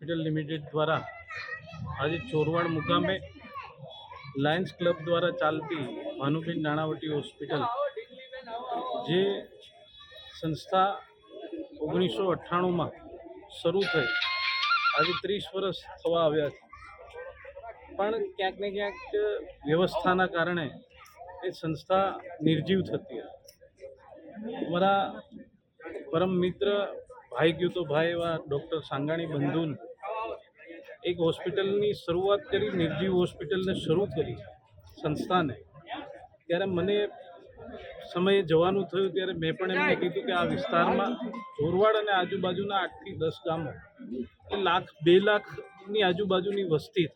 Hospital limited દ્વારા આજે ચોરવાડ મુકામે લાયન્સ ક્લબ દ્વારા ચાલતી ભાનુબેન નાણાવટી હોસ્પિટલ, જે સંસ્થા ઓગણીસો અઠ્ઠાણુંમાં શરૂ થઈ. આજે ત્રીસ વર્ષ થવા આવ્યા છે. પણ ક્યાંક ને ક્યાંક વ્યવસ્થાના કારણે એ સંસ્થા નિર્જીવ થતી હતી. અમારા પરમ મિત્ર ભાઈ ગયું તો ભાઈ એવા ડૉક્ટર સાંગાણી બંધુન એક હોસ્પિટલની શરૂઆત કરી, નિર્જીવ હોસ્પિટલને શરૂ કરી સંસ્થાને ત્યારે મને સમયે જવાનું થયું, ત્યારે મેં પણ એમને કીધું કે આ વિસ્તારમાં જોરવાડ અને આજુબાજુના આઠથી દસ ગામો, એ લાખ, બે લાખની આજુબાજુની વસ્તી.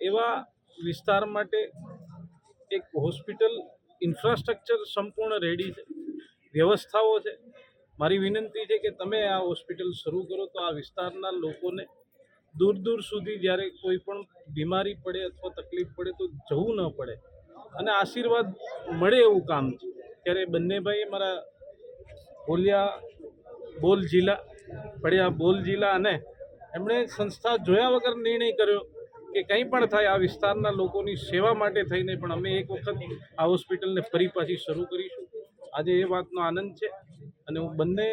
એવા વિસ્તાર માટે એક હોસ્પિટલ ઇન્ફ્રાસ્ટ્રક્ચર સંપૂર્ણ રેડી છે, વ્યવસ્થાઓ છે મારી વિનંતી છે કે તમે આ હોસ્પિટલ શરૂ કરો તો આ વિસ્તારના લોકોને દૂર દૂર સુધી જ્યારે કોઈ પણ બીમારી પડે અથવા તકલીફ પડે તો જવું ન પડે. અને આશીર્વાદ મળે એવું કામ છે. ત્યારે બંને ભાઈ મારા બોલિયા બોલ જિલ્લા પડ્યા બોલ જિલ્લા અને એમણે સંસ્થા જોયા વગર નિર્ણય કર્યો કે કંઈ પણ થાય આ વિસ્તારના લોકોની સેવા માટે થઈને પણ અમે એક વખત આ હોસ્પિટલને ફરી પાછી શરૂ કરીશું. આજે એ વાતનો આનંદ છે અને હું બંને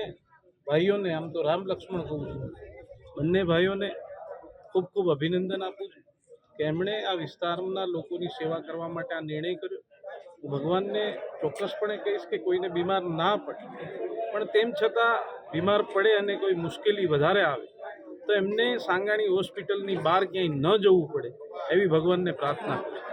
ભાઈઓને, આમ તો રામ લક્ષ્મણ કહું છું, બંને ભાઈઓને ખૂબ ખૂબ અભિનંદન આપું છું કે એમણે આ વિસ્તારના લોકોની સેવા કરવા માટે આ નિર્ણય કર્યો. હું ભગવાનને ચોક્કસપણે કહીશ કે કોઈને બીમાર ના પડે. પણ તેમ છતાં બીમાર પડે અને કોઈ મુશ્કેલી વધારે આવે, તો એમને સાંગાણી હોસ્પિટલની બહાર ક્યાંય ન જવું પડે એવી ભગવાનને પ્રાર્થના કરું